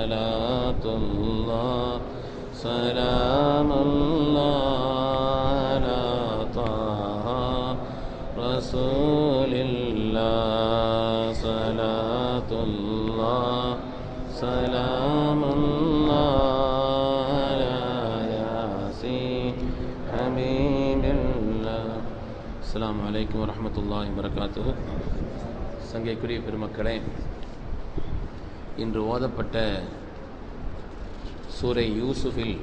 صلاة الله سلام الله على طه رسول الله صلاة الله سلام الله على ياسين حبيب الله السلام عليكم ورحمة الله وبركاته சங்கைக்குரிய பெருமக்களே இன்று ஓதப்பட்ட சூரை யூசுஃபில்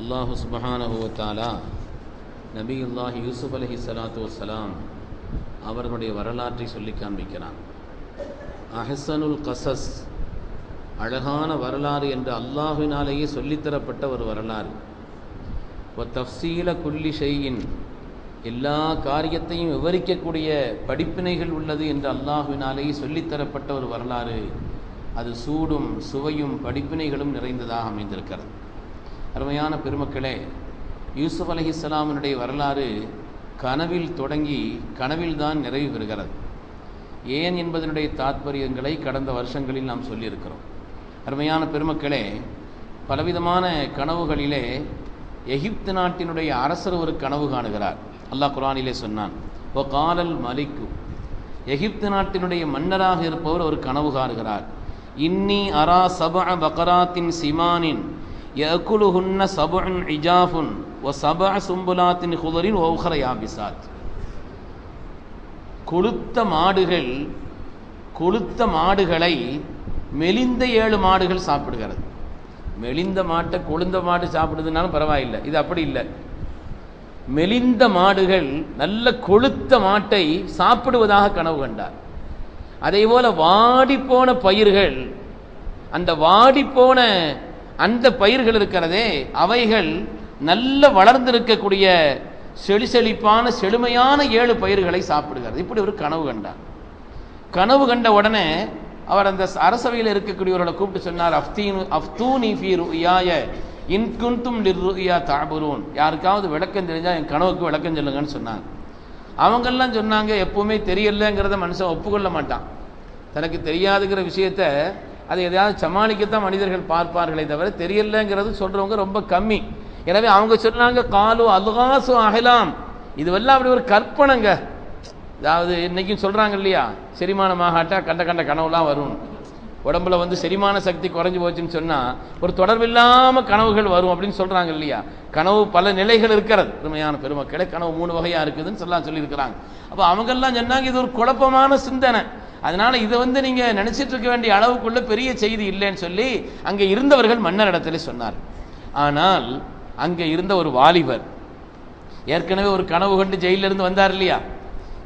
அல்லாஹு சுபஹானஹு தாலா நபியுல்லாஹி யூசுப் அலஹி சலாத்து வசலாம் அவர்களுடைய வரலாற்றை சொல்லி காண்பிக்கிறான். அஹசனுல் கசஸ் அழகான வரலாறு என்று அல்லாஹினாலேயே சொல்லித்தரப்பட்ட ஒரு வரலாறு. ஒ தஃசீல குல்லி ஷெய்யின் எல்லா காரியத்தையும் விவரிக்கக்கூடிய படிப்பினைகள் உள்ளது என்று அல்லாஹுவினாலேயே சொல்லித்தரப்பட்ட ஒரு வரலாறு. அது சூடும் சுவையும் படிப்பினைகளும் நிறைந்ததாக அமைந்திருக்கிறது. அருமையான பெருமக்களே யூசுப் அலஹிஸ்லாமினுடைய வரலாறு கனவில் தொடங்கி கனவில்தான் நிறைவு பெறுகிறது. ஏன் என்பதனுடைய தாத்பரியங்களை கடந்த வருஷங்களில் நாம் சொல்லியிருக்கிறோம். அருமையான பெருமக்களே பலவிதமான கனவுகளிலே எகிப்து நாட்டினுடைய அரசர் ஒரு கனவு காணுகிறார். அல்லாஹ் குரானிலே சொன்னான் ஓ காலல் மலிக்கு. எகிப்து நாட்டினுடைய மன்னராக இருப்பவர் ஒரு கனவு காணுகிறார். இன்னி அரா சப பக்கராத்தின் சிமானின் யகுலுஹுன்ன சபுன் இஜாஃபுன் ஒ சப சும்புலாத்தின் ஹுதரின் ஓஹர யாபிசாத். கொளுத்த மாடுகள் கொளுத்த மாடுகளை மெலிந்த ஏழு மாடுகள் சாப்பிடுகிறது. மெலிந்த மாட்டை கொழுந்த மாடு சாப்பிடுதுனாலும் பரவாயில்லை. இது அப்படி இல்லை. மெலிந்த மாடுகள் நல்ல கொளுத்த மாட்டை சாப்பிடுவதாக கனவு கண்டார். அதே போல வாடிப்போன பயிர்கள். அந்த வாடிப்போன அந்த பயிர்கள் இருக்கிறதே அவைகள் நல்ல வளர்ந்திருக்கக்கூடிய செழிசெழிப்பான செழுமையான ஏழு பயிர்களை சாப்பிடுகிறது. இப்படி ஒரு கனவு கண்டார். கனவு கண்ட உடனே அவர் அந்த அரசவையில் இருக்கக்கூடியவர்களை கூப்பிட்டு சொன்னார் அஃப்தீனு அஃப்தூனி ஃபீ ருயாய இன்குந்தும் லிர்ருயா தாபுரூன். யாருக்காவது விளக்கம் தெரிஞ்சால் என் கனவுக்கு விளக்கம் சொல்லுங்கன்னு சொன்னாங்க அவங்கெல்லாம் சொன்னாங்க எப்பவுமே தெரியலங்கிறத மனுஷன் ஒப்புக்கொள்ள மாட்டான். தனக்கு தெரியாதுங்கிற விஷயத்த அதை எதையாவது சமாளிக்கத்தான் மனிதர்கள் பார்ப்பார்களே தவிர தெரியலங்கிறது சொல்றவங்க ரொம்ப கம்மி. எனவே அவங்க சொன்னாங்க காலோ அல்காசு அகலாம் இதுவெல்லாம் அப்படி ஒரு கற்பனைங்க. அதாவது இன்னைக்கும் சொல்றாங்க இல்லையா செரிமானமாகாட்டா கண்ட கண்ட கனவுலாம் வரும் உடம்புல வந்து செரிமான சக்தி குறைஞ்சு போச்சுன்னு சொன்னால் ஒரு தொடர்பில்லாமல் கனவுகள் வரும் அப்படின்னு சொல்கிறாங்க இல்லையா? கனவு பல நிலைகள் இருக்கிறது. உண்மையான பெருமக்களே கனவு மூணு வகையாக இருக்குதுன்னு சொல்லலாம் சொல்லியிருக்கிறாங்க. அப்போ அவங்கெல்லாம் சொன்னாங்க இது ஒரு குழப்பமான சிந்தனை. அதனால இதை வந்து நீங்கள் நினச்சிட்டு இருக்க வேண்டிய அளவுக்குள்ள பெரிய செய்தி இல்லைன்னு சொல்லி அங்கே இருந்தவர்கள் மன்னர் இடத்துல சொன்னார். ஆனால் அங்கே இருந்த ஒரு வாலிபர் ஏற்கனவே ஒரு கனவு கண்டு ஜெயிலிருந்து வந்தார் இல்லையா?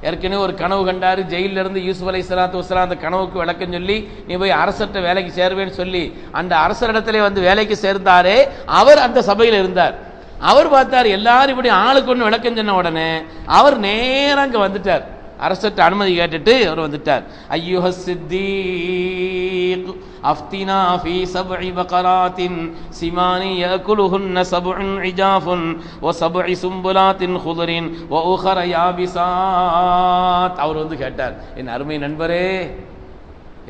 ஏற்கனவே ஒரு கனவு கண்டார் ஜெயிலில் இருந்து யூசுப் அலை சலாத்து வசலாம் அந்த கனவுக்கு விளக்கம் சொல்லி நீ போய் அரசர்கிட்ட வேலைக்கு சேருவேன்னு சொல்லி அந்த அரசரிடத்துல வந்து வேலைக்கு சேர்ந்தாரே அவர் அந்த சபையில் இருந்தார். அவர் பார்த்தார் எல்லாரும் இப்படி ஆளுக்கு ஒன்று விளக்கம் சொன்ன உடனே அவர் நேரம் அங்கே வந்துட்டார். அரசர்கிட்ட அனுமதி கேட்டுட்டு அவர் வந்துட்டார். ஐயுஹ சித்தீக் அஃப்தினா ஃபி சப்இ பகராத்தின் சிமானி யகுலுஹுன்ன சபுன் இஜாஃபுன் வ சப்இ சும்புலாத்தின் ஹுதரின் வ உஹர யாபிசாத். அவர் வந்து கேட்டார் என் அருமை நண்பரே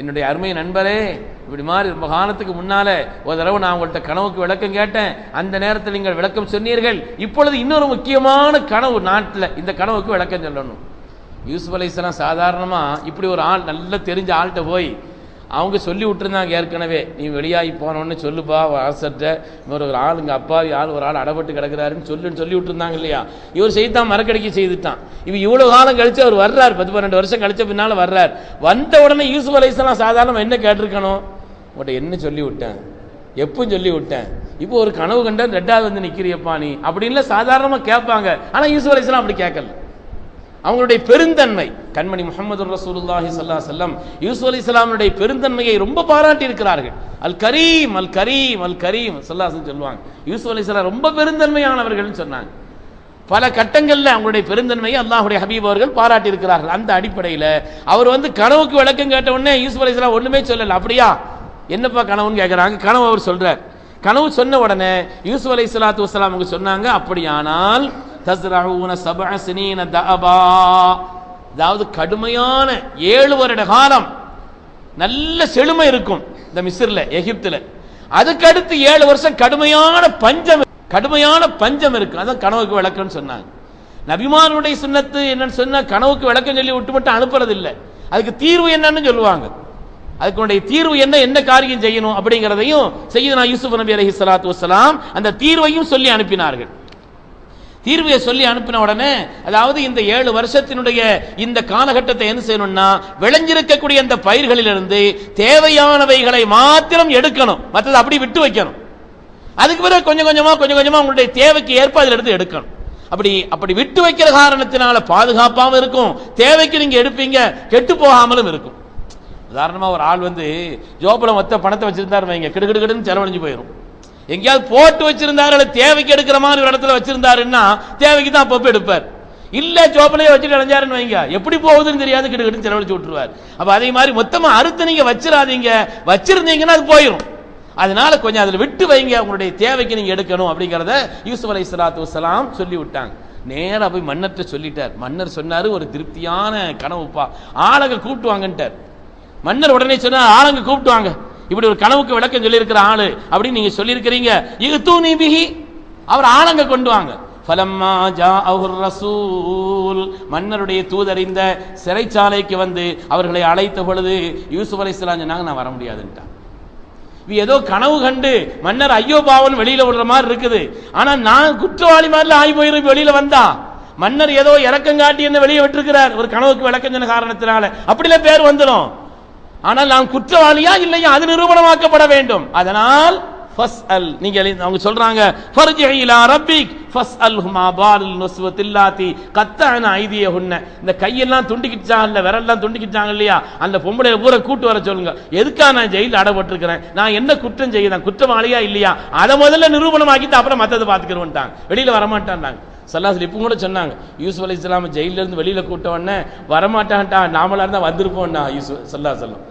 என்னுடைய அருமை நண்பரே இப்படி மாதிரி ரொம்ப காலத்துக்கு முன்னாலே ஒரு தடவை நான் உங்கள்கிட்ட கனவுக்கு விளக்கம் கேட்டேன். அந்த நேரத்தில் நீங்கள் விளக்கம் சொன்னீர்கள். இப்பொழுது இன்னொரு முக்கியமான கனவு நாட்டில் இந்த கனவுக்கு விளக்கம் சொல்லணும். யூசுப் அலைஸ்லாம் சாதாரணமாக இப்படி ஒரு ஆள் நல்லா தெரிஞ்ச ஆள்கிட்ட போய் அவங்க சொல்லி விட்டுருந்தாங்க ஏற்கனவே. நீ வெளியாகி போனோன்னு சொல்லுப்பா அரசர்கிட்ட. இன்னொரு ஒரு ஆள் இங்கே அப்பாவி ஆள் ஒரு ஆள் அடப்பட்டு கிடக்கிறாருன்னு சொல்லுன்னு சொல்லி விட்டுருந்தாங்க இல்லையா? இவர் செய்தான் மறக்கடிக்க செய்துட்டான். இவ இவ்வளோ காலம் கழித்து அவர் வர்றார். பத்து பன்னெண்டு வருஷம் கழிச்ச பின்னால் வர்றார். வந்த உடனே யூசுப் அலைஸ்லாம் சாதாரணமாக என்ன கேட்டிருக்கணும்? உங்கள்கிட்ட என்ன சொல்லி விட்டேன்? எப்போ சொல்லி விட்டேன்? இப்போ ஒரு கனவு கண்ட ரெண்டாவது வந்து நிற்கிறியப்பா நீ. அப்படின்ல சாதாரணமாக கேட்பாங்க. ஆனால் யூசுப் அலைஸ்லாம் அப்படி கேட்கல. அவங்களுடைய பெருந்தன்மை. கண்மணி முகமது ரசூலுல்லாஹி சல்லா செல்லம் யூசு அலி இஸ்லாமுடைய பெருந்தன்மையை ரொம்ப பாராட்டி இருக்கிறார்கள் அல் கரீம் அல் கரீம் அல் கரீம் சல்லாசன் சொல்லுவாங்க. யூசு அலி இஸ்லாம் ரொம்ப பெருந்தன்மையானவர்கள்னு சொன்னாங்க. பல கட்டங்களில் அவங்களுடைய பெருந்தன்மையை அல்லாஹுடைய ஹபீப் அவர்கள் பாராட்டி இருக்கிறார்கள் அந்த அடிப்படையில் அவர் வந்து கனவுக்கு விளக்கம் கேட்ட உடனே யூசுப் அலி இஸ்லாம் ஒன்றுமே சொல்லலை. அப்படியா? என்னப்பா கனவுன்னு கேட்குறாங்க கனவு அவர் சொல்கிறார் கனவு சொன்ன உடனே யூசுப் அலி இஸ்லாத்து வஸ்லாம் அவங்க சொன்னாங்க அப்படியானால் தஸ்ரஊன சபஅ சினீன தபா அதாவது கடுமையான ஏழு வருட காலம் நல்ல செழுமை இருக்கும் இந்த மிஸ்ரில் எகிப்துல. அதுக்கு அடுத்து ஏழு வருஷம் கடுமையான பஞ்சம் கடுமையான பஞ்சம் இருக்கு. அதான் கனவுக்கு விளக்கம்னு சொன்னாங்க. நபிமானுடைய சுண்ணத்து என்னன்னு சொன்னா கனவுக்கு விளக்கம் சொல்லி விட்டு மட்டும் அனுப்புறது இல்லை அதுக்கு தீர்வு என்னன்னு சொல்லுவாங்க. அதுக்குடைய தீர்வு என்ன என்ன காரியம் செய்யணும் அப்படிங்கிறதையும் செய்யுதுனா யூசுப் நபி அலைஹி சலாத்து வஸலாம் அந்த தீர்வையும் சொல்லி அனுப்பினார்கள். தீர்வையை சொல்லி அனுப்பின உடனே அதாவது இந்த ஏழு வருஷத்தினுடைய இந்த காலகட்டத்தை என்ன செய்யணும்னா விளைஞ்சிருக்கக்கூடிய அந்த பயிர்களிலிருந்து தேவையானவைகளை மாத்திரம் எடுக்கணும். மற்றது அப்படி விட்டு வைக்கணும். அதுக்கு பிறகு கொஞ்சம் கொஞ்சமா கொஞ்சம் கொஞ்சமா உங்களுடைய தேவைக்கு ஏற்ப அதில் எடுத்து எடுக்கணும். அப்படி அப்படி விட்டு வைக்கிற காரணத்தினால பாதுகாப்பாகவும் இருக்கும். தேவைக்கு நீங்க எடுப்பீங்க கெட்டு போகாமலும் இருக்கும். உதாரணமா ஒரு ஆள் வந்து ஜோபுரம் மொத்த பணத்தை வச்சிருந்தாரு வைங்க. கிடுகிடுன்னு செலவழிஞ்சு போயிடும் எங்கேயாவது போட்டு வச்சிருந்தாரு இல்லை தேவைக்கு எடுக்கிற மாதிரி ஒரு இடத்துல வச்சிருந்தாருன்னா தேவைக்கு தான் அப்பப்போ எடுப்பார். இல்ல சோப்பலையே வச்சுட்டு அடைஞ்சாருன்னு வைங்க. எப்படி போகுதுன்னு தெரியாது கிடுகிட்டு செலவழிச்சு விட்டுருவார். அப்ப அதே மாதிரி மொத்தமா அறுத்து நீங்க வச்சிடாதீங்க வச்சிருந்தீங்கன்னா அது போயிடும் அதனால கொஞ்சம் அதுல விட்டு வைங்க. உங்களுடைய தேவைக்கு நீங்க எடுக்கணும் அப்படிங்கறத யூசுப் அலை சலாத்து வலாம் சொல்லி விட்டாங்க நேரா போய் மன்னர்கிட்ட சொல்லிட்டார். மன்னர் சொன்னாரு ஒரு திருப்தியான கனவுப்பா. ஆளுங்க கூப்பிட்டு வாங்கன்ட்டார். மன்னர் உடனே சொன்னார் ஆளுங்க கூப்பிட்டு வாங்க. இப்படி ஒரு கனவுக்கு விளக்கம் சொல்லியிருக்கிற ஆளு அப்படின்னு நீங்க சொல்லியிருக்கிறீங்க. இது தூணி பிகி அவர் ஆளங்க கொண்டு வாங்க. ஃபலம்மா ஜாஅஹுர் ரசூல். மன்னருடைய தூதறிந்த சிறைச்சாலைக்கு வந்து அவர்களை அழைத்த பொழுது யூசுப் அலைஹிஸ்ஸலாம் சொன்னாங்க நான் வர முடியாதுன்ட்டான். ஏதோ கனவு கண்டு மன்னர் ஐயோ பாவன் வெளியில விடுற மாதிரி இருக்குது. ஆனா நான் குற்றவாளி மாதிரில ஆகி போயிரு வெளியில வந்தா. மன்னர் ஏதோ இறக்கம் காட்டி என்ன வெளியே விட்டுருக்கிறார். ஒரு கனவுக்கு விளக்கம் சொன்ன காரணத்தினால. அப்படிலாம் பேர் வந்துடும் ஆனால் நாம் குற்றவாளியா இல்லையா? அது நிரூபணமாக்கப்பட வேண்டும். அதனால் ஃபஸ்அல் நீங்க எழுதி- அவங்க சொல்றாங்க ஃபர்ஜி இலா ரப்பிக் ஃபஸ்அல்ஹுமா பால் நுஸ்வத்தில்லாத்தி கத்தஅன ஐதியஹுன்ன. இந்த கையெல்லாம் துண்டிக்கிச்சாங்க விரல்லாம் துண்டிக்கிட்டாங்க இல்லையா? அந்த பொம்பளை பூரா கூட்டு வர சொல்லுங்க. எதுக்காக நான் ஜெயில அடப்பட்டிருக்கிறேன் நான் என்ன குற்றம் செய்யறேன் குற்றவாளியா இல்லையா? அதை முதல்ல நிரூபணமாக்கிட்டு அப்புறம் மத்ததை பாத்துக்கிறோம்ட்டாங்க வெளியில வரமாட்டான்டாங்க சல்லாஹ் இப்போ கூட சொன்னாங்க. யூசுப் அலி இஸ்லாம் ஜெயிலிருந்து வெளியில் கூட்ட உடனே வரமாட்டான்ட்டா நாமளாக இருந்தால் வந்திருப்போம்டா யூசு சல்லா சொல்லம்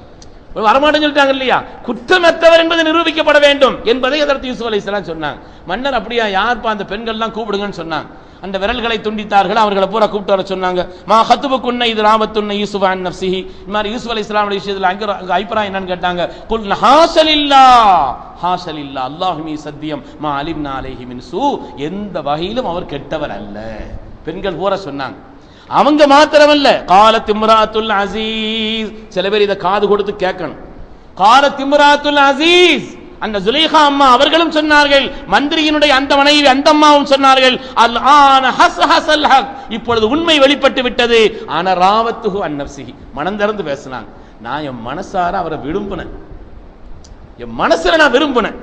வரமாட்டேன்னு சொல்லிட்டாங்க இல்லையா? குற்றமற்றவர் என்பது நிரூபிக்கப்பட வேண்டும் என்பதை அதற்கு யூசுப் அலி சொன்னாங்க. மன்னர் அப்படியா? யார்ப்பா அந்த பெண்கள்லாம் கூப்பிடுங்கன்னு சொன்னாங்க. அந்த விரல்களை துண்டித்தார்கள் அவர்களை பூரா கூப்பிட்டு வர சொன்னாங்க. மா ஹத்துபு குன்ன இது ராபத்துன்ன யூசுப் நப்சிஹி இந்த மாதிரி யூசுப் அலி இஸ்லாம் விஷயத்தில் அங்கே அபிப்பிராயம் என்னன்னு கேட்டாங்க. குல் ஹாசலில்லா. ஹாசலில்லா அல்லாஹுமி சத்தியம். மா அலிம் நாலேஹி மின் சூ. எந்த வகையிலும் அவர் கெட்டவர் அல்ல. பெண்கள் பூரா சொன்னாங்க. அவங்க மாத்திரமல்ல. கால திம்ராத்துல் அசீஸ். சில பேர் இதை காது கொடுத்து கேட்கணும். கால திம்ராத்துல் அசீஸ். அந்த ஜுலைஹா அம்மா அவர்களும் சொன்னார்கள். மந்திரியினுடைய அந்த மனைவி அந்த அம்மாவும் சொன்னார்கள். அல் ஆன ஹஸ் ஹஸல் ஹக். இப்பொழுது உண்மை வெளிப்பட்டு விட்டது. ஆன ராவத்துஹு அன்னப்சிஹி மனம் திறந்து பேசினாங்க நான் என் மனசார அவரை விரும்பினேன். என் மனசுல நான் விரும்பினேன்.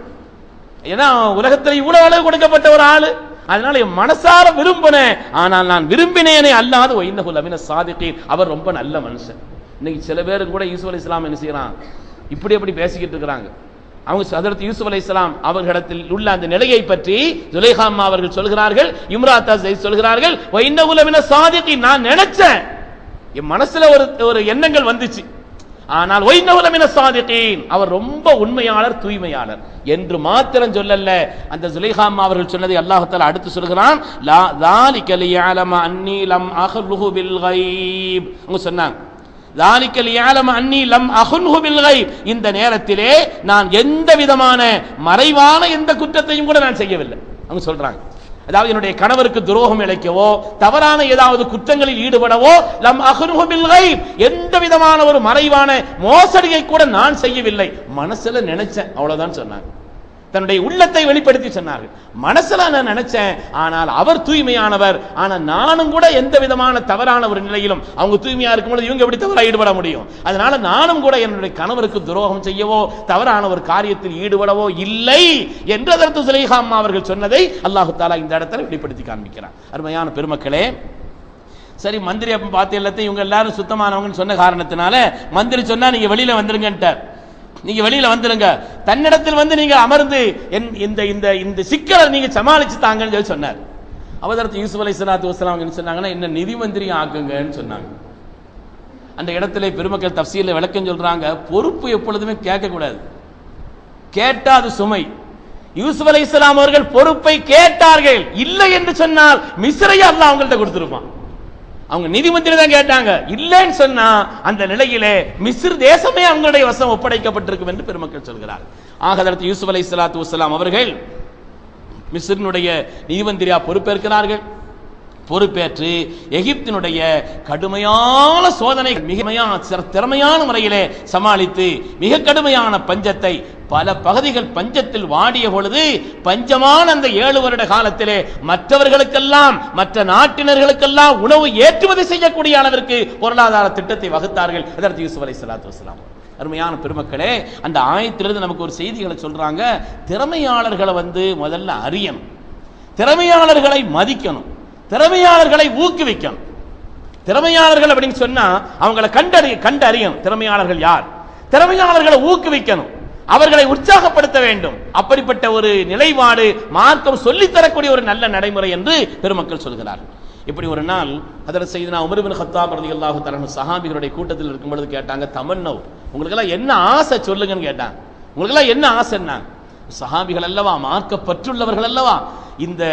ஏன்னா உலகத்தில் இவ்வளவு அளவு கொடுக்கப்பட்ட ஒரு ஆளு. அதனால என் மனசார விரும்பினேன் ஆனால் நான் விரும்பினேனே அல்லாது ஒய்ந்தகுல் அமின சாதிக்கீன் அவர் ரொம்ப நல்ல மனுஷன். இன்னைக்கு சில பேருக்கு கூட யூசுப் அலி இஸ்லாம் என்ன செய்யறான்? இப்படி அப்படி பேசிக்கிட்டு இருக்கிறாங்க. அவங்க ஹதரத் யூசுப் அலி இஸ்லாம் அவர்களிடத்தில் உள்ள அந்த நிலையை பற்றி ஜுலைஹா அம்மா அவர்கள் சொல்கிறார்கள் இம்ராத் அசைஸ் சொல்கிறார்கள் ஒய்ந்தகுல் அமின நான் நினைச்சேன். என் மனசுல ஒரு ஒரு எண்ணங்கள் வந்துச்சு. ஆனால் ஒய்நவலமின சாதிகீன். அவர் ரொம்ப உண்மையாளர் தூய்மையாளர். என்று மாத்திரம் சொல்லல்ல. அந்த சுலைஹாம் அவர்கள் சொன்னதை அல்லாஹத்தால அடுத்து சொல்கிறான் லா தாலிகலி ஆலம அன்னி லம் அஹ்லுஹு கைப் அவங்க சொன்னாங்க தாலிக்கல் ஏலம் அன்னி லம் அஹுன்ஹு பில் இந்த நேரத்திலே நான் எந்த விதமான மறைவான எந்த குற்றத்தையும் கூட நான் செய்யவில்லை. அவங்க சொல்றாங்க அதாவது என்னுடைய கணவருக்கு துரோகம் இழைக்கவோ தவறான ஏதாவது குற்றங்களில் ஈடுபடவோ லம் அகனுகமில்லை எந்த விதமான ஒரு மறைவான மோசடியை கூட நான் செய்யவில்லை. மனசுல நினைச்சேன். அவ்வளவுதான் சொன்னாங்க. தன்னுடைய உள்ளத்தை வெளிப்படுத்தி சொன்னார்கள். மனசுல நான் நினைச்சேன் ஆனால் அவர் தூய்மையானவர். ஆனால் நானும் கூட எந்த விதமான தவறான ஒரு நிலையிலும் அவங்க தூய்மையா இருக்கும்போது இவங்க எப்படி தவறாக ஈடுபட முடியும்? அதனால நானும் கூட என்னுடைய கணவருக்கு துரோகம் செய்யவோ தவறான ஒரு காரியத்தில் ஈடுபடவோ இல்லை என்று அதற்கு சுலைஹா அம்மா அவர்கள் சொன்னதை அல்லாஹு தாலா இந்த இடத்துல வெளிப்படுத்தி காண்பிக்கிறார் அருமையான பெருமக்களே சரி மந்திரி அப்ப பார்த்து எல்லாத்தையும் இவங்க எல்லாரும் சுத்தமானவங்கன்னு சொன்ன காரணத்தினால மந்திரி சொன்னா நீங்க வெளியில வந்துருங்கன்ட்டார். நீங்க வெளியில வந்துருங்க. தன்னிடத்தில் வந்து நீங்க அமர்ந்து என் இந்த இந்த இந்த சிக்கலை நீங்க சமாளிச்சு தாங்கன்னு சொல்லி சொன்னார். அவதரத்து யூசுப் அலை சலாத்து வசலாம் சொன்னாங்கன்னா என்ன நிதி மந்திரி ஆக்குங்கன்னு சொன்னாங்க. அந்த இடத்துல பெருமக்கள் தப்சீல விளக்கம் சொல்றாங்க. பொறுப்பு எப்பொழுதுமே கேட்கக்கூடாது. கேட்டா அது சுமை. யூசுப் அலை இஸ்லாம் அவர்கள் பொறுப்பை கேட்டார்கள். இல்லை என்று சொன்னால் மிஸ்ரையை அல்லாஹ் அவங்கள்ட்ட கொடுத்துருப்பான். அவங்க நிதி தான் கேட்டாங்க. இல்லைன்னு சொன்னா அந்த நிலையிலே மிஸ்ர் தேசமே அவங்களுடைய வசம் ஒப்படைக்கப்பட்டிருக்கும் என்று பெருமக்கள் சொல்கிறார். ஆக அதற்கு யூசுப் அலை சலாத்து வசலாம் அவர்கள் மிஸ்ரினுடைய நீதிமந்திரியா பொறுப்பேற்கிறார்கள். பொறுப்பேற்று எகிப்தினுடைய கடுமையான சோதனை மிகமையான சிற- திறமையான முறையிலே சமாளித்து மிக கடுமையான பஞ்சத்தை பல பகுதிகள் பஞ்சத்தில் வாடிய பொழுது பஞ்சமான அந்த ஏழு வருட காலத்திலே மற்றவர்களுக்கெல்லாம் மற்ற நாட்டினர்களுக்கெல்லாம் உணவு ஏற்றுமதி செய்யக்கூடிய அளவிற்கு பொருளாதார திட்டத்தை வகுத்தார்கள். அதற்கு யூசுப் அலை சலாத்து வஸ்லாம் அருமையான பெருமக்களே அந்த ஆயத்திலிருந்து நமக்கு ஒரு செய்திகளை சொல்றாங்க. திறமையாளர்களை வந்து முதல்ல அறியணும். திறமையாளர்களை மதிக்கணும். திறமையாளர்களை ஊக்குவிக்கணும். திறமையாளர்கள் அப்படின்னு சொன்னா அவங்களை கண்டறி கண்டறியும். திறமையாளர்கள் யார்? திறமையாளர்களை ஊக்குவிக்கணும். அவர்களை உற்சாகப்படுத்த வேண்டும். அப்படிப்பட்ட ஒரு நிலைப்பாடு மார்க்கம் சொல்லி தரக்கூடிய ஒரு நல்ல நடைமுறை என்று பெருமக்கள் சொல்கிறார்கள். இப்படி ஒரு நாள் அதில் செய்து நான் பின் ஹத்தாப் ரலியல்லாஹு தரணும் சஹாபிகளுடைய கூட்டத்தில் இருக்கும் பொழுது கேட்டாங்க தமன்னவ். உங்களுக்கெல்லாம் என்ன ஆசை சொல்லுங்கன்னு கேட்டாங்க. உங்களுக்கெல்லாம் என்ன ஆசைன்னா சஹாபிகள் அல்லவா மார்க்கப்பற்றுள்ளவர்கள் அல்லவா இந்த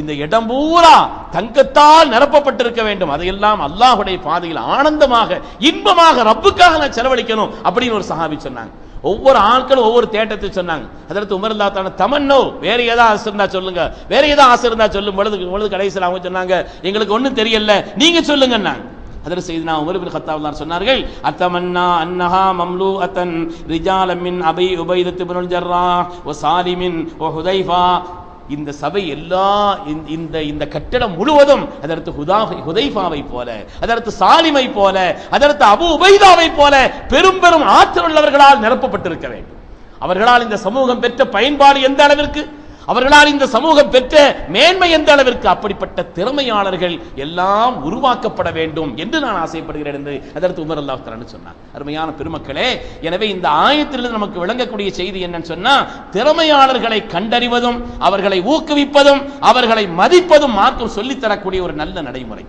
இந்த இடம் பூரா தங்கத்தால் நிரப்பப்பட்டிருக்க வேண்டும். அதையெல்லாம் அல்லாஹுடைய பாதையில் ஆனந்தமாக இன்பமாக ரப்புக்காக நான் செலவழிக்கணும் அப்படின்னு ஒரு சஹாபி சொன்னாங்க. ஒவ்வொரு ஆட்களும் ஒவ்வொரு தேட்டத்தை சொன்னாங்க. அதற்கு உமர் அல்லா தான தமன்னோ வேற ஏதாவது ஆசை இருந்தா சொல்லுங்க. வேற ஏதாவது ஆசை இருந்தா சொல்லும் பொழுது பொழுது கடைசியில் அவங்க சொன்னாங்க எங்களுக்கு ஒன்றும் தெரியல நீங்க சொல்லுங்கன்னாங்க. அதில் செய்தினா உமர் பின் கத்தாப் சொன்னார்கள் அத்தமன்னா அன்னஹா மம்லூ அத்தன் ரிஜாலமின் மின் அபை உபைதத்து பின் ஜர்ரா ஓ சாலிமின் ஓ ஹுதைஃபா. இந்த சபை எல்லா இந்த- இந்த இந்த கட்டடம் முழுவதும் அதற்கு ஹுதா ஹுதைஃபாவை போல அதற்கு சாலிமை போல அதற்கு அபு உபைதாவை போல பெரும் பெரும் ஆற்றல் உள்ளவர்களால் நிரப்பப்பட்டிருக்க வேண்டும். அவர்களால் இந்த சமூகம் பெற்ற பயன்பாடு எந்த அளவிற்கு? அவர்களால் இந்த சமூகம் பெற்ற மேன்மை எந்த அளவிற்கு அப்படிப்பட்ட திறமையாளர்கள் எல்லாம் உருவாக்கப்பட வேண்டும் என்று நான் ஆசைப்படுகிறேன் என்று அதற்கு உமர் அல்லாஹ் தரன்னு சொன்னார். அருமையான பெருமக்களே எனவே இந்த ஆயத்திலிருந்து நமக்கு விளங்கக்கூடிய செய்தி என்னன்னு சொன்னா திறமையாளர்களை கண்டறிவதும் அவர்களை ஊக்குவிப்பதும் அவர்களை மதிப்பதும் மார்க்கம் சொல்லித்தரக்கூடிய ஒரு நல்ல நடைமுறை.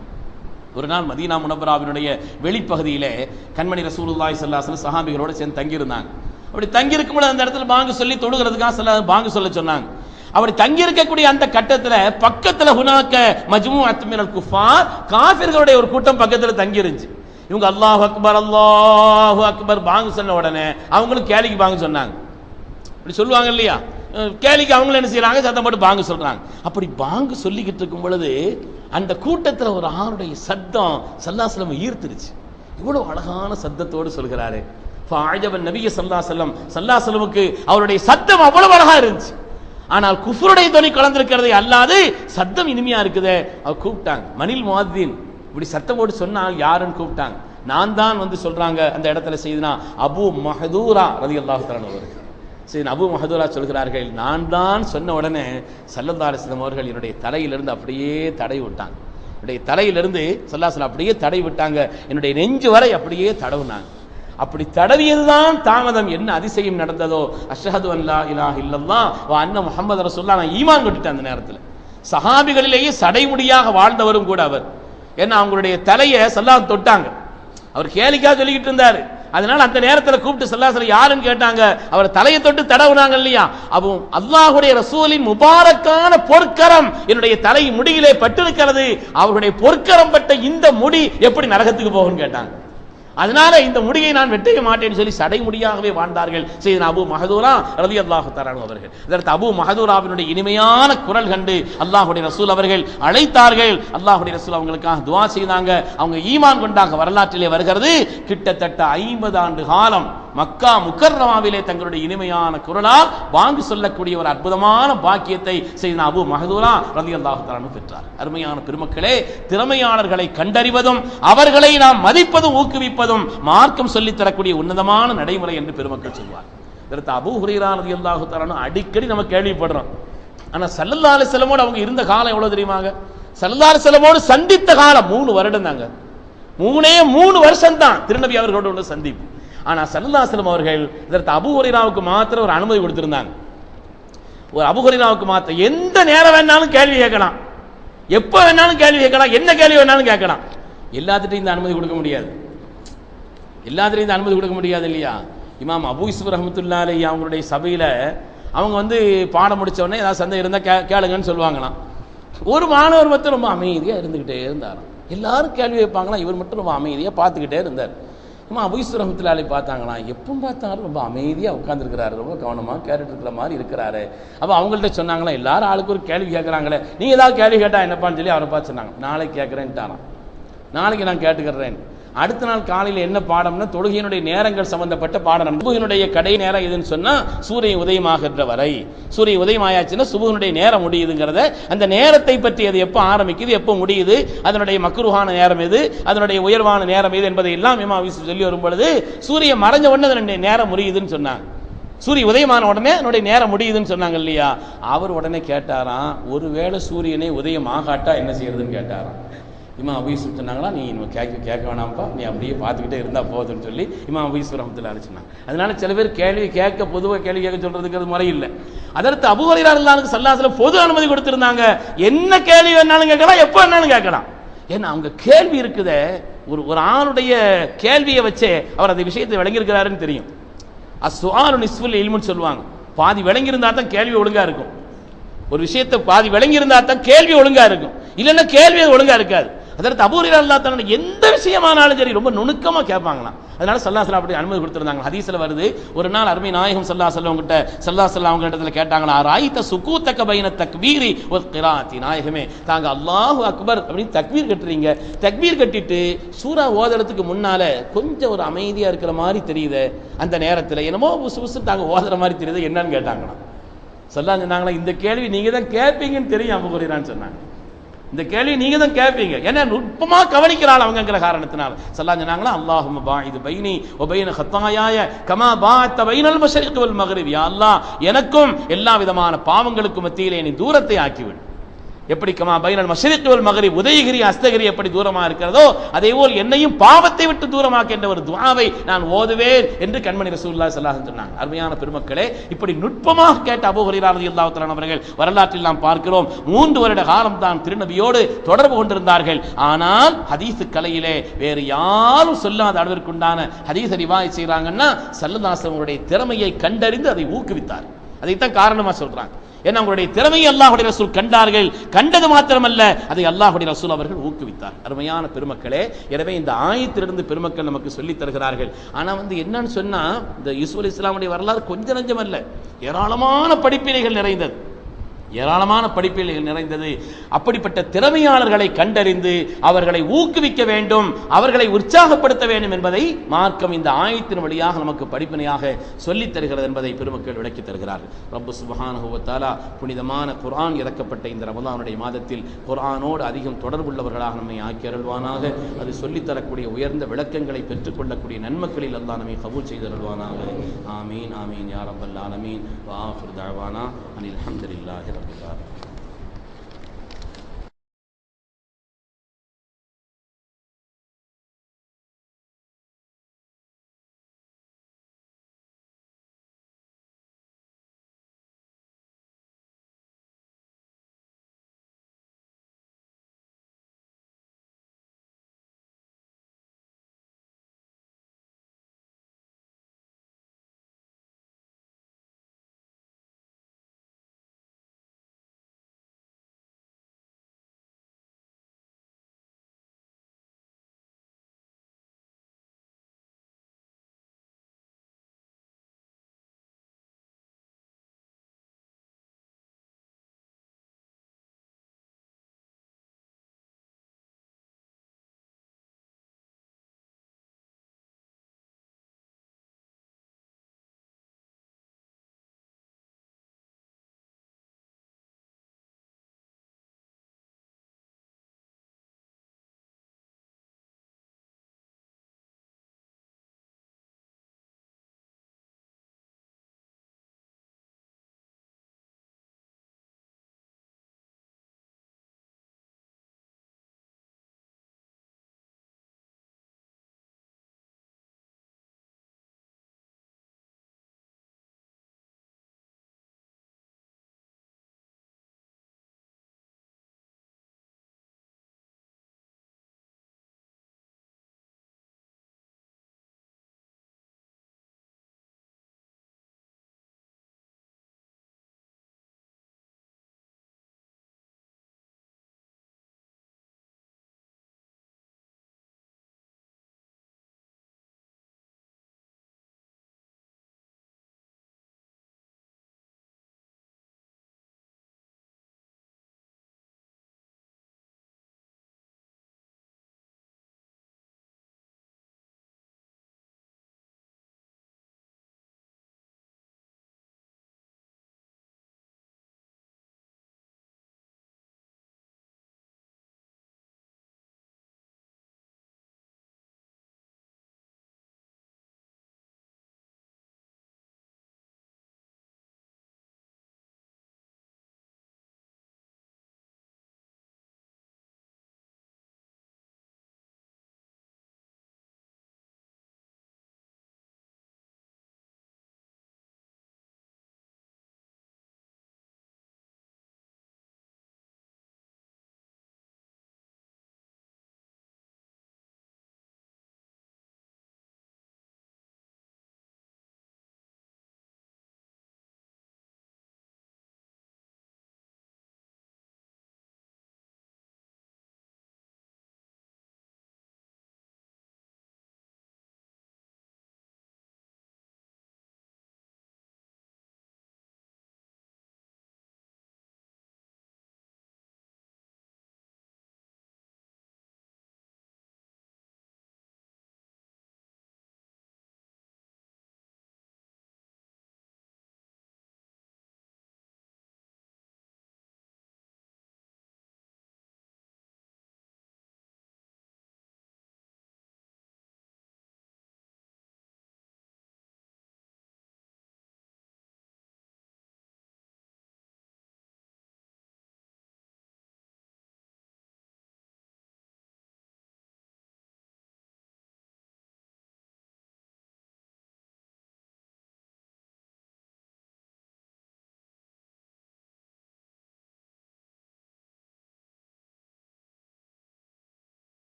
ஒரு நாள் மதீனா முனபராவினுடைய வெளிப்பகுதியிலே கண்மணி ரசூலுல்லாய் ஸல்லல்லாஹு சஹாபிகளோடு சேர்ந்து தங்கியிருந்தாங்க. அப்படி தங்கியிருக்கும்போது அந்த இடத்துல பாங்கு சொல்லி தொழுகிறதுக்காக சில பாங்கு சொல்ல சொன்னாங்க. அப்படி தங்கி இருக்கக்கூடிய அந்த கட்டத்துல பக்கத்துல ஹுனாக்க மஜ்மூ அத்மினல் குஃபார் காஃபிர்களுடைய ஒரு கூட்டம் பக்கத்துல தங்கி இருந்துச்சு இவங்க அல்லாஹ் அக்பர் அல்லாஹு அக்பர் பாங்கு சொன்ன உடனே அவங்களும் கேலிக்கு பாங்கு சொன்னாங்க. இப்படி சொல்லுவாங்க இல்லையா? கேலிக்கு அவங்களும் என்ன செய்யறாங்க சத்தம் போட்டு பாங்கு சொல்றாங்க. அப்படி பாங்கு சொல்லிக்கிட்டு இருக்கும் பொழுது அந்த கூட்டத்துல ஒரு ஆளுடைய சத்தம் சல்லாசலம் ஈர்த்துருச்சு. இவ்வளவு அழகான சத்தத்தோடு சொல்கிறாரு. ஆஜபன் நபிய சல்லாசலம் சல்லாசலமுக்கு அவருடைய சத்தம் அவ்வளவு அழகா இருந்துச்சு. ஆனால் குஃபருடைய துணி கலந்திருக்கிறதை அல்லாது சத்தம் இனிமையா இருக்குது. அவர் கூப்பிட்டாங்க. மணில் முவாதீன் இப்படி சத்தம் போட்டு சொன்னால் யாருன்னு கூப்பிட்டாங்க. நான் தான் வந்து சொல்றாங்க அந்த இடத்துல செய்தனா அபு மஹதூரா ரதி தஆலா அவர்கள். சரி அபு மஹதூரா சொல்கிறார்கள் நான் தான் சொன்ன உடனே சல்லல்லா அவர்கள் என்னுடைய தலையிலிருந்து அப்படியே தடை விட்டாங்க. என்னுடைய தலையிலிருந்து சல்லாசலம் அப்படியே தடை விட்டாங்க. என்னுடைய நெஞ்சு வரை அப்படியே தடவுனாங்க. அப்படி தடவியதுதான் தாமதம். என்ன அதிசயம் நடந்ததோ? அஷஹது அல்லா இலா இல்லல்லா அண்ணன் முகமது ரசூல்லா நான் ஈமான் கொண்டுட்டேன் அந்த நேரத்தில். சஹாபிகளிலேயே சடைமுடியாக வாழ்ந்தவரும் கூட அவர். ஏன்னா அவங்களுடைய தலையை சல்லாம் தொட்டாங்க. அவர் கேலிக்காக சொல்லிக்கிட்டு இருந்தாரு. அதனால அந்த நேரத்தில் கூப்பிட்டு சல்லாசலம் யாருன்னு கேட்டாங்க? அவர் தலையை தொட்டு தடவுனாங்க இல்லையா? அப்போ அல்லாஹுடைய ரசூலின் முபாரக்கான பொற்கரம் என்னுடைய தலை முடியிலே பட்டிருக்கிறது. அவருடைய பொற்கரம் பட்ட இந்த முடி எப்படி நரகத்துக்கு போகும்னு கேட்டாங்க. அதனால இந்த முடியை நான் வெட்டிக்க மாட்டேன்னு சொல்லி சடைமுடியாகவே வாழ்ந்தார்கள் செய்தன் அபு மஹதூரா ரதி அல்லாஹு தரானு அவர்கள். இதற்கு அபு மஹதூராவினுடைய இனிமையான குரல் கண்டு அல்லாஹுடைய ரசூல் அவர்கள் அழைத்தார்கள். அல்லாஹுடைய ரசூல் அவங்களுக்காக துவா செய்தாங்க. அவங்க ஈமான் கொண்டாங்க வரலாற்றிலே வருகிறது. கிட்டத்தட்ட ஐம்பது ஆண்டு காலம் மக்கா முக்கர்ரமாவிலே தங்களுடைய இனிமையான குரலால் வாங்கி சொல்லக்கூடிய ஒரு அற்புதமான பாக்கியத்தை செய்த அபு மகதூரா ரதி அல்லாஹு பெற்றார். அருமையான பெருமக்களே திறமையாளர்களை கண்டறிவதும் அவர்களை நாம் மதிப்பதும் ஊக்குவிப்பதும் மார்க்கம் சொல்லித் தரக்கூடிய உன்னதமான நடைமுறை என்று பெருமக்கள் சொல்வார். இதற்கு அபு ஹுரீரா ரதி அல்லாஹு தரானு அடிக்கடி நம்ம கேள்விப்படுறோம். ஆனா சல்லல்லா அலிசலமோடு அவங்க இருந்த காலம் எவ்வளவு தெரியுமாங்க? சல்லல்லா அலிசலமோடு சந்தித்த காலம் மூணு வருடம் தாங்க மூணே மூணு வருஷம் தான் திருநபி அவர்களோட சந்திப்பு. ஆனால் சல்லல்லாஸ்லம் அவர்கள் இதற்கு அபுஹரினாவுக்கு மாத்திரம் ஒரு அனுமதி கொடுத்திருந்தாங்க. ஒரு அபுஹரினாவுக்கு மாத்திரம் எந்த நேரம் வேணாலும் கேள்வி கேட்கலாம். எப்போ வேணாலும் கேள்வி கேட்கலாம். என்ன கேள்வி வேணாலும் கேட்கலாம். எல்லாத்துட்டையும் இந்த அனுமதி கொடுக்க முடியாது. எல்லாத்துலையும் இந்த அனுமதி கொடுக்க முடியாது இல்லையா? இமாம் அபு இஸ்வர் ரஹமத்துல்லா அலி அவங்களுடைய சபையில் அவங்க வந்து பாடம் முடிச்ச உடனே ஏதாவது சந்தேகம் இருந்தால் கே கேளுங்கன்னு சொல்லுவாங்களாம். ஒரு மாணவர் மட்டும் ரொம்ப அமைதியாக இருந்துக்கிட்டே இருந்தாராம். எல்லாரும் கேள்வி வைப்பாங்களாம் இவர் மட்டும் ரொம்ப அமைதியாக பார்த்துக்கிட்டே இருந்தார். இம்மா அபுஈஸ்வர ரஹமத்துல்லாலை பார்த்தாங்களாம் எப்போ பார்த்தாலும் ரொம்ப அமைதியாக உட்காந்துருக்கிறாரு ரொம்ப கவனமாக கேட்டுட்டு இருக்கிற மாதிரி இருக்கிறாரு. அப்போ அவங்கள்ட்ட சொன்னாங்களா? எல்லாரும் ஆளுக்கு ஒரு கேள்வி கேட்குறாங்களே நீங்கள் ஏதாவது கேள்வி கேட்டால் என்னப்பான்னு சொல்லி அவரை பார்த்து சொன்னாங்க. நாளைக்கு கேட்குறேன்ட்டாரான் நாளைக்கு நான் கேட்டுக்கிறேன். அடுத்த நாள் காலையில் என்ன பாடம்னா தொழுகையினுடைய நேரங்கள் சம்பந்தப்பட்ட பாடம் நடந்தது. கடை நேரம் எதுன்னு சொன்னா சூரியன் உதயமாகின்ற வரை. சூரியன் உதயமாயாச்சுன்னா சுபுகினுடைய நேரம் முடியுதுங்கிறத அந்த நேரத்தை பற்றி அது எப்போ ஆரம்பிக்குது எப்போ முடியுது அதனுடைய மக்ருஹான நேரம் எது அதனுடைய உயர்வான நேரம் எது என்பதை எல்லாம் இமாவிசு சொல்லி வரும் பொழுது சூரியன் மறைஞ்ச உடனே அதனுடைய நேரம் முடியுதுன்னு சொன்னாங்க சூரிய உதயமான உடனே அதனுடைய நேரம் முடியுதுன்னு சொன்னாங்க இல்லையா? அவர் உடனே கேட்டாராம் ஒருவேளை சூரியனை உதயம் ஆகாட்டா என்ன செய்யறதுன்னு கேட்டாராம். இம்மா அபீஸ் சொன்னாங்களா நீ இன்னும் கேட்க கேட்க வேணாம்ப்பா. நீ அப்படியே பார்த்துக்கிட்டே இருந்தால் போதுன்னு சொல்லி இம்மா அபீஸ் ரஹமத்தில் அழைச்சினாங்க அதனால சில பேர் கேள்வி கேட்க பொதுவாக கேள்வி கேட்க சொல்றதுக்கு அது முறை இல்லை. அதற்கு அபுஹரியார் இல்லாத சல்லாசில் பொது அனுமதி கொடுத்துருந்தாங்க. என்ன கேள்வி வேணாலும் கேட்கலாம் எப்போ வேணாலும் கேட்கலாம். ஏன்னா அவங்க கேள்வி இருக்குது. ஒரு ஒரு ஆணுடைய கேள்வியை வச்சே அவர் அந்த விஷயத்தை விளங்கியிருக்கிறாருன்னு தெரியும். அஸ்வாலு நிஸ்ஃபுல் இல்முன்னு சொல்லுவாங்க. பாதி விளங்கியிருந்தா தான் கேள்வி ஒழுங்காக இருக்கும். ஒரு விஷயத்தை பாதி விளங்கியிருந்தா தான் கேள்வி ஒழுங்காக இருக்கும். இல்லைன்னா கேள்வி அது இருக்காது. அதற்கு அபூரில் அல்லா தன்னுடைய எந்த விஷயமானாலும் சரி ரொம்ப நுணுக்கமாக கேட்பாங்களாம். அதனால சல்லா சல்லா அப்படி அனுமதி கொடுத்துருந்தாங்க ஹதீஸில் வருது ஒரு நாள் அருமை நாயகம் சல்லா செல்லம் கிட்ட சல்லா செல்லா அவங்க இடத்துல கேட்டாங்களா ராயித்த சுக்கூத்தக்க பைன தக்பீரி ஒரு கிராத்தி? நாயகமே தாங்க அல்லாஹு அக்பர் அப்படின்னு தக்பீர் கட்டுறீங்க. தக்பீர் கட்டிட்டு சூரா ஓதுறதுக்கு முன்னால கொஞ்சம் ஒரு அமைதியாக இருக்கிற மாதிரி தெரியுது அந்த நேரத்தில் என்னமோ புசு புசு தாங்க ஓதுற மாதிரி தெரியுது என்னன்னு கேட்டாங்களாம். சொல்லா சொன்னாங்களா இந்த கேள்வி நீங்க தான் கேட்பீங்கன்னு தெரியும் அபு சொன்னாங்க. இந்த கேள்வி நீங்க தான் கேட்பீங்க ஏன்னா நுட்பமா கவனிக்கிறாள் அவங்கிற காரணத்தினால. சொல்லா சொன்னாங்களா அல்லாஹும் இது பைனி ஒபைன ஹத்தாயாய கமா பா பைனல் மஷரிக் வல் மகரிப் யா அல்லாஹ் எனக்கும் எல்லா விதமான பாவங்களுக்கும் மத்தியிலே நீ தூரத்தை ஆக்கிவிடும் எப்படி கமா பைனல் மஷரிக் வல் மகரிப் உதயகிரி அஸ்தகிரி எப்படி தூரமா இருக்கிறதோ அதே போல் என்னையும் பாவத்தை விட்டு தூரமாக்கின்ற ஒரு துவாவை நான் ஓதுவேன் என்று கண்மணி ரசூல்லா ஸல்லல்லாஹு சொன்னாங்க. அருமையான பெருமக்களே இப்படி நுட்பமாக கேட்ட அபூ ஹுரைரா ரலியல்லாஹு அவர்கள் வரலாற்றில் நாம் பார்க்கிறோம். மூன்று வருட காலம் தான் திருநபியோடு தொடர்பு கொண்டிருந்தார்கள். ஆனால் ஹதீஸ் கலையிலே வேறு யாரும் சொல்லாத அளவிற்குண்டான ஹதீஸ் ரிவாய் செய்கிறாங்கன்னா சல்லல்லாஹு திறமையை கண்டறிந்து அதை ஊக்குவித்தார் அதைத்தான் காரணமா சொல்றாங்க. ஏன்னா அவங்களுடைய திறமையை அல்லாஹுடைய ரசூல் கண்டார்கள். கண்டது மாத்திரமல்ல அதை அல்லாஹுடைய ரசூல் அவர்கள் ஊக்குவித்தார். அருமையான பெருமக்களே எனவே இந்த ஆயத்திலிருந்து பெருமக்கள் நமக்கு சொல்லித் தருகிறார்கள். ஆனா வந்து என்னன்னு சொன்னா இந்த யூசுப் அலி இஸ்லாமுடைய வரலாறு கொஞ்சம் நஞ்சம் அல்ல ஏராளமான படிப்பினைகள் நிறைந்தது. ஏராளமான படிப்பில் நிறைந்தது. அப்படிப்பட்ட திறமையாளர்களை கண்டறிந்து அவர்களை ஊக்குவிக்க வேண்டும் அவர்களை உற்சாகப்படுத்த வேண்டும் என்பதை மார்க்கம் இந்த ஆயத்தின் வழியாக நமக்கு படிப்பினையாக சொல்லித் தருகிறது என்பதை பெருமக்கள் விளக்கித் தருகிறார்கள். ரப்பு சுபஹானுவத்தாலா புனிதமான குர்ஆன் இறக்கப்பட்ட இந்த ரமதானுடைய மாதத்தில் குர்ஆனோடு அதிகம் தொடர்புள்ளவர்களாக நம்மை ஆக்கி அருள்வானாக. அது சொல்லித் தரக்கூடிய உயர்ந்த விளக்கங்களை பெற்றுக்கொள்ளக்கூடிய நன்மக்களில் அல்லா நம்மை கபூல் செய்து அருள்வானாக. ஆமீன் ஆமீன் யார் ரப்பல் ஆலமீன். வா ஆஃபிர் தஅவானா அனில் ஹம்துலில்லாஹி Thank you.